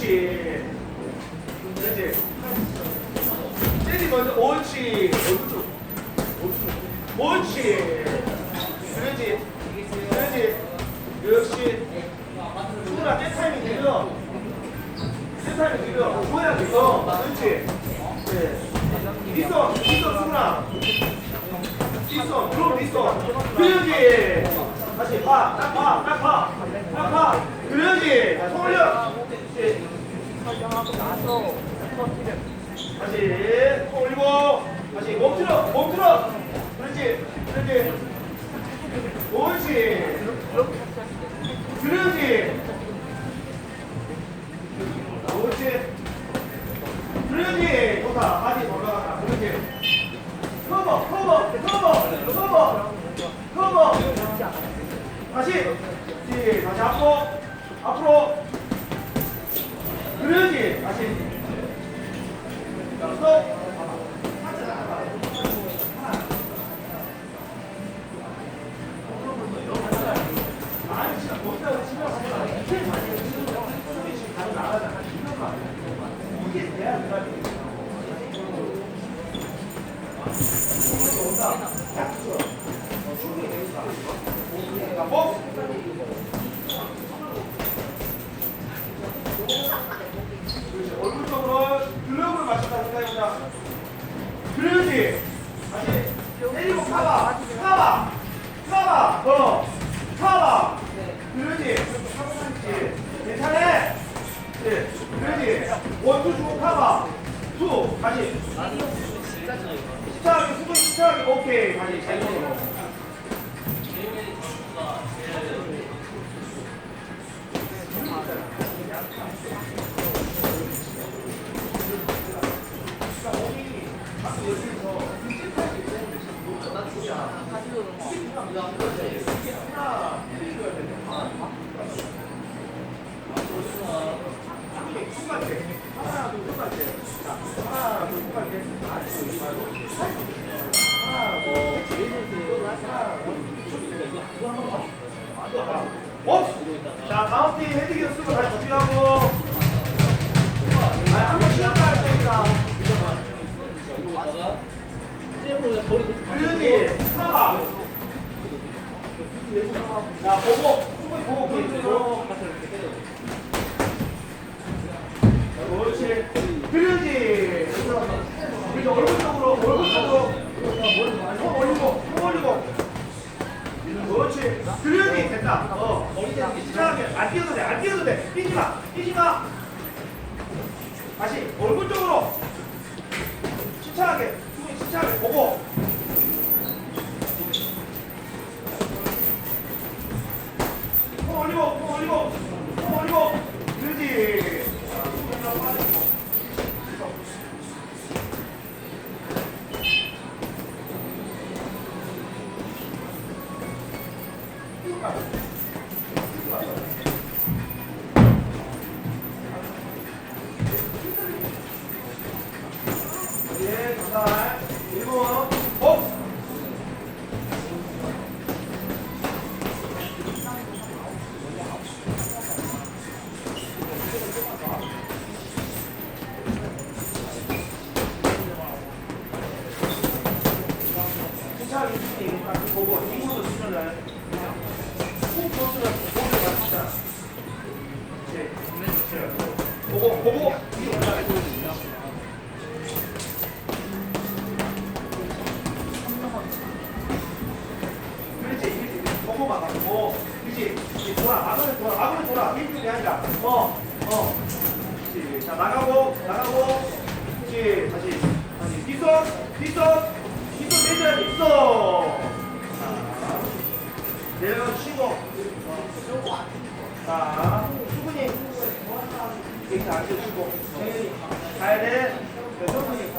옳지. 그렇지. 제리 먼저, 옳지. 오른쪽. 옳지. 그렇지. 그렇지. 역시. 수근아, 때 타이밍 되려. 때 타이밍 되려. 뭐야, 이거. 그렇지. 네. 있어, 있어, 수근아. 있어, 그럼 있어. 그러지. 다시 봐, 딱 봐, 딱 봐, 딱 봐. 그러지. 자, 손 올려. 그렇지. 다시 손 올리고 다시 몸 틀어, 몸 틀어. 그렇지, 그렇지. 옳지. 그러지. 옳지. 그러지. 좋다. 다시 돌아가다. 그렇지. 커버, 커버, 커버, 커버, 커버. 다시. 예, 다시 앞으로, 앞으로. 그러지. 다시. 자, 스톱. 아니, 자. 그렇지. 다시 때리고 가봐. 가봐. 가봐. 더. 가봐. 그렇지. 그렇지. 괜찮아. 네. 그렇지. 원투 주고 가봐. 투. 다시. 십자하게 수분 십자하게 오케이. 다시 잘 먹어. 어? 자, 팀 헤딩 쓰고 다시 준비하고. 아, 한번 쉬었다 할 테니까. 그러지. 하나. 자, 보고, 충분히 보고, 보고. 그렇지. 그러지. 그렇지. 얼굴 쪽으로, 얼굴 쪽으로. 보고. 그렇지. 그렇지. 돌아, 막으면 돌아, 막으면 돌아. 힐줄이 아니라. 어, 어. 그렇지. 자, 나가고, 나가고. 그렇지. 다시, 다시. 뒷손, 뒷손. 뒷손 내줘야지. 있어. 자, 내려치고. 자, 수근이. 앉으시고. 정현이. 가야 돼. 네, 천천히.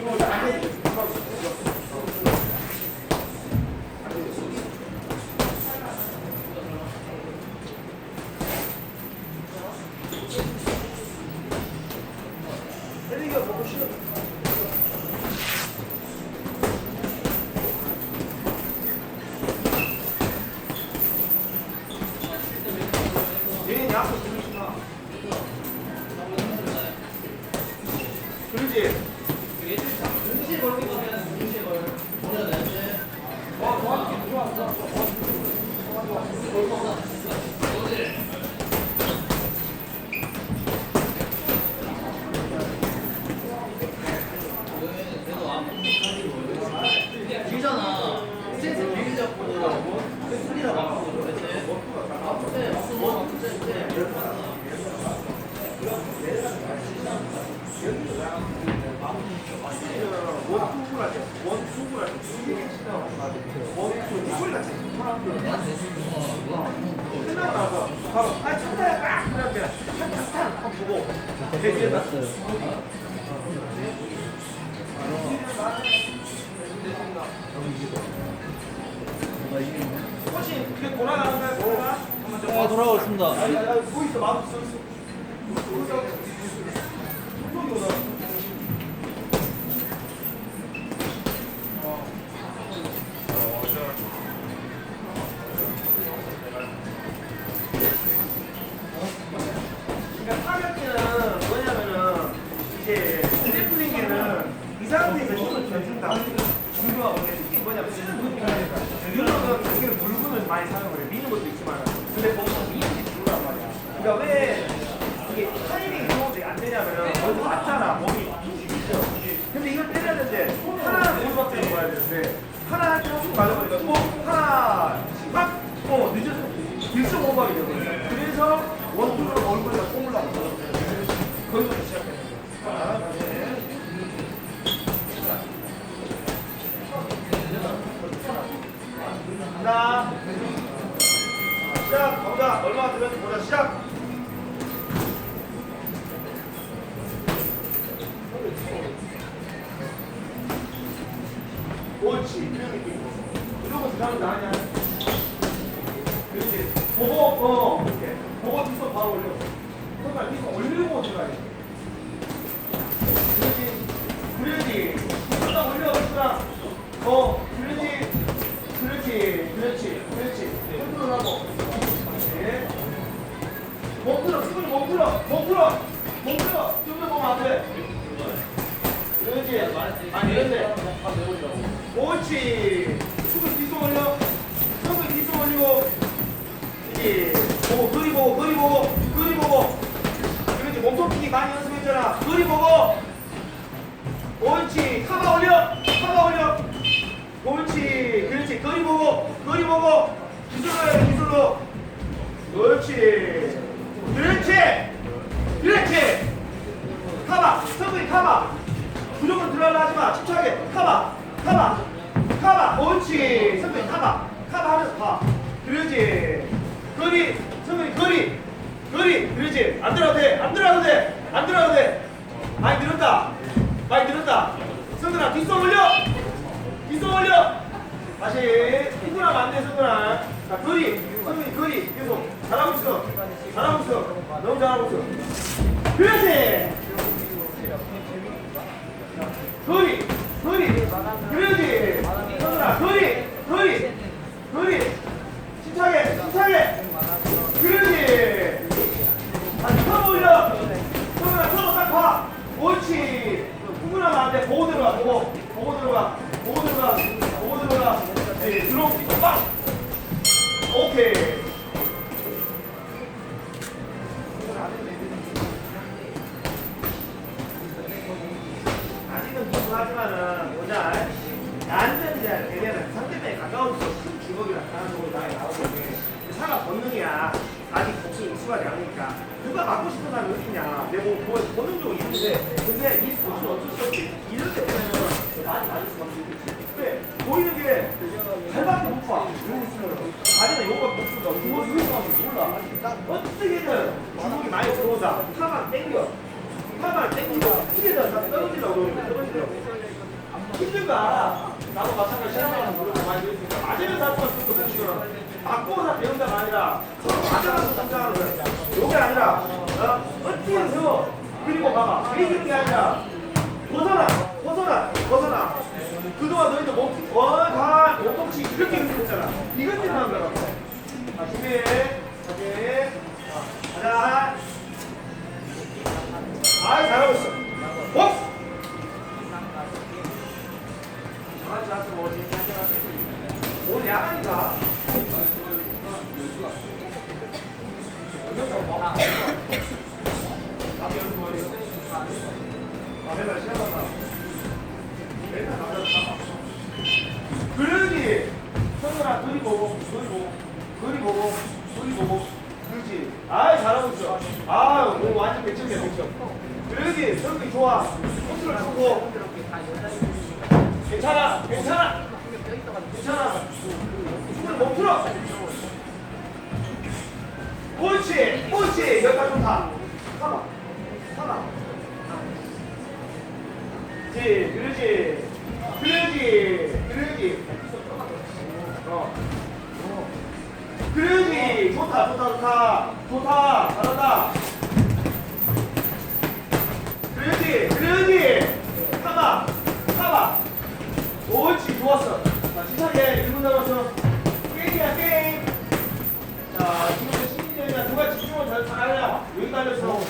이거 이제 앉아. 헬리 바로 아 천사야 막 그냥 그냥 탁탁탁 하고 대기에다 좀 아, 돌아가고 있습니다. 아니 아니 아니 보고 있어 마음 써 있어 손이 오나 그러니까 타격기는 뭐냐면은 이제 그래플링기는 이 상태에서 힘을 견준다. 중요한 원래 이게 뭐냐면 쓰는 부분이니까 유럽은 당연히 물건을 많이 사용을 해. 미는 것도 있지만 근데 보면 미는 게 중요한 말이야. 그러니까 왜 이게 타이밍이 좋은데 안 되냐면은 먼저 맞잖아 몸이 있죠. 근데 이걸 때려야 되는데 하나는 하나 할때 한숨 맞아버리니까 이런 거 들어가면 나냐? 그렇지. 보고, 어, 이렇게. 보고 뒤서 바로 올려. 손발 뒤서 올리고 들어가야 돼. 그렇지. 그렇지. 손발 올려, 손발. 어, 그렇지. 그렇지. 그렇지. 그렇지. 컨트롤하고. 네. 못 들어, 수근이 못 들어, 못 들어, 못 들어. 좀더 보면 안 돼. 그렇지. 아니, 이런데. 옳지. 수근 뒤로 올려. 수근 뒤로 올리고. 그렇지. 보고, 그리 보고, 그리 보고, 그리 보고. 그렇지. 몸통끼기 많이 연습했잖아. 그리 보고. 옳지. 카바 올려. 카바 올려. 옳지. 그렇지. 거리 보고, 거리 보고. 기술로 해, 기술로. 그렇지. 들어가려 하지 마. 침착하게. 카바. 카바. 카바. 옳지. 성근이 카바. 카바 하면서 봐. 그렇지. 거리. 성근이 거리. 거리. 그렇지. 안 들어도 돼. 안 들어도 돼. 안 들어도 돼. 많이 늘었다. 많이 늘었다. 성근아 뒷손 올려. 뒷손 올려. 다시 힘들하면 안 돼, 성근아. 자, 거리. 성근이 거리. 계속. 잘하고 있어. 잘하고 있어. 너무 잘하고 있어. 그렇지. 거리. 거리. 그렇지. 성근아, 거리. 거리. 거리. 침착해. 침착해. 이제 대개는 상대방에 가까울수록 큰 주먹이나 다른 쪽으로 많이 이게 사과 본능이야. 아직 복싱 익숙하지 않으니까 누가 맞고 싶은 사람이 어딨냐. 내가 뭐 본능적으로 있는데 근데 이 스포츠는 어쩔 수 없이 이럴 때 보면은 많이 맞을 수밖에 없지. 왜? 보이는 게 발밖에 못 봐. 이러고 있으면 아니면 요가 못 쓴다. 이거 있으면 몰라. 어떻게든 주먹이 많이 들어온다. 타만 땡겨. 타만 땡기고 어떻게든 다 떨어지려고 떨어지려고. 힘든가? 나도 마찬가지 시험하는 모르고 많이 들으니까 맞으면 사고가 쓰고 복식은 맞고서 배운다가 아니라 서로 맞아가서 성장하는 거야. 요게 아니라 어? 어떻게 세워 그리고 봐봐 이기는 게 아니라 벗어나 벗어나 벗어나 그동안 너희들 몸 원가 몸통치 이렇게 했잖아 이것 때문에 하는 거라고 자 준비해 소리 보고, 소리 보고, 소리 보고, 소리 보고. 그렇지. 아, 잘하고 있어. 아, 오, 뭐 완전 100점이야, 100점. 그러지, 성격 좋아. 컨트롤 좋고. 괜찮아, 괜찮아. 괜찮아. 숨을 못 풀어. 옳지, 옳지. 여기까지 좀 가. 가봐, 가봐. 그렇지, 그렇지. 그러지, 그러지. 어. 그러지. 좋다, 좋다, 좋다. 좋다. 잘한다. 그러지. 그러지. 타봐. 타봐. 옳지. 좋았어. 자, 시작해. 1분 남았어. 게임이야, 게임. 자, 지금 시민들이야. 누가 집중을 잘 잘하냐? 여기 달렸어.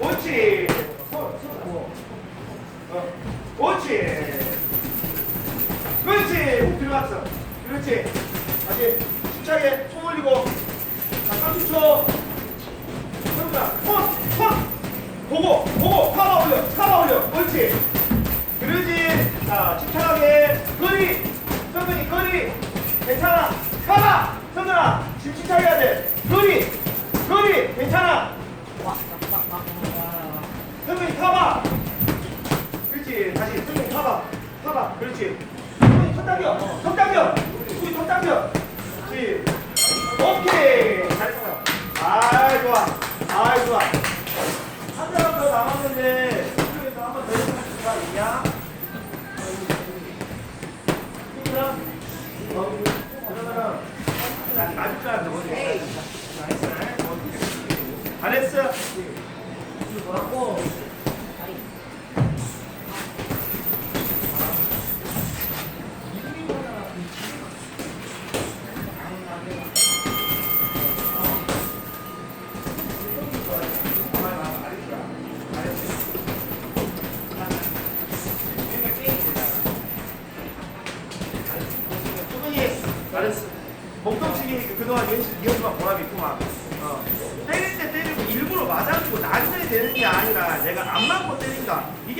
옳지. 서, 서. 어. 옳지. 그렇지. 목 들어갔어. 그렇지. 다시 침착하게 손 올리고. 자, 30초. 형들아, 손, 손. 보고, 보고. 카바 올려. 카바 올려. 옳지. 그러지. 자, 침착하게. 거리. 성근이 거리. 괜찮아. 카바. 성근아. 지금 침착해야 돼. 거리. 거리. 괜찮아. 성근이 타봐. 그렇지. 다시 성근이 타봐. 타봐. 그렇지. 성근이 턱 당겨. 턱 당겨. 우리 턱 당겨. 그렇지. 오케이. 잘했어. 아이 좋아. 아이 좋아. 한 사람 더 남았는데 잘했어.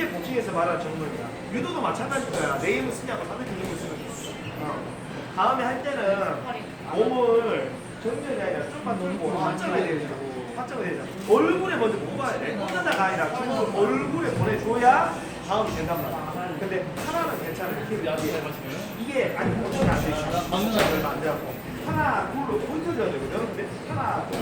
이게 복싱에서 말하는 정도이야. 유도도 마찬가지일 거야. 내 힘을 쓰냐고 상대편 힘을 쓰는 거야. 어. 다음에 할 때는 몸을 정면이 아니라 좀만 돌고 화점에 대자. 화점에 대자. 얼굴에 먼저 뽑아야 돼. 꽂아다가 아니라 주먹을 얼굴에 보내줘야 다음이 된단 말이야. 근데 하나는 괜찮아. 이게 아니 복싱이 안 돼. 막는 사람 얼마 안 돼갖고 하나 둘로 포인트 줘야 되거든. 근데 하나 둘